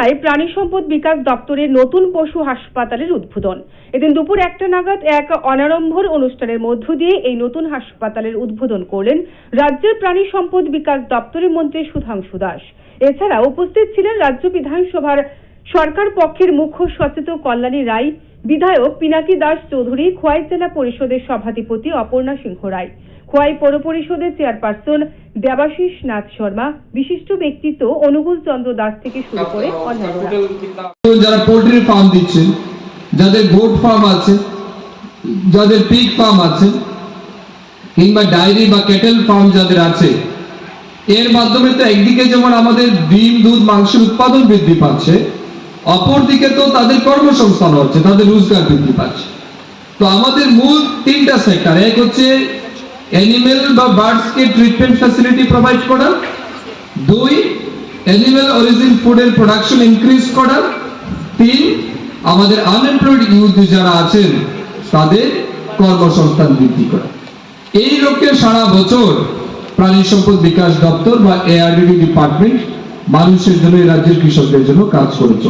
এছাড়াই প্রাণী সম্পদ বিকাশ দপ্তরের নতুন পশু হাসপাতালের উদ্বোধন। এদিন দুপুর একটা নাগাদ এক অনারম্ভর অনুষ্ঠানের মধ্য দিয়ে এই নতুন হাসপাতালের উদ্বোধন করলেন রাজ্যের প্রাণী সম্পদ বিকাশ দপ্তরের মন্ত্রী সুধাংশু দাস। এছাড়া উপস্থিত ছিলেন রাজ্য বিধানসভার সরকার পক্ষের মুখ্য সচেতক কল্যাণী রায় বিধায়ক পিনাকি দাস চৌধুরী খোয়াই জেলা পরিষদের সভাধিপতি অপর্ণা সিংহ রায়। খোয়াই পৌর পরিষদের চেয়ারপারসন দেবাশিস নাথ শর্মা, বিশিষ্ট ব্যক্তিত্ব অনুকূল চন্দ্র দাস থেকে শুরু করে যারা পোল্ট্রি ফার্ম দিচ্ছেন যাদের গোট ফার্ম আছে, যাদের পিগ ফার্ম আছে, কিংবা ডায়েরি বা ক্যাটেল ফার্ম যাদের আছে, এর মাধ্যমে তো একদিকে যেমন আমাদের ডিম, দুধ, মাংসের উৎপাদন বৃদ্ধি পাচ্ছে অপরদিকে তো তাদের কর্মসংস্থান হচ্ছে, তাদের রোজগার বৃদ্ধি পাচ্ছে। তো আমাদের মূল তিনটা সেক্টর এক হচ্ছে অ্যানিমেল বা বার্ডস কে ট্রিটমেন্ট ফ্যাসিলিটি প্রোভাইড করা, দুই অ্যানিমেল অরিজিন ফুডের প্রোডাকশন ইনক্রিজ করা, তিন, আমাদের আনএমপ্লয়েড ইউথ যারা আছেন, তাদের কর্মসংস্থান বৃদ্ধি করা। এই লক্ষ্যে সারা বছর প্রাণী সম্পদ বিকাশ দপ্তর বা এআরডিডি ডিপার্টমেন্ট মানুষের জন্য রাজ্যের কৃষকদের জন্য কাজ করেছে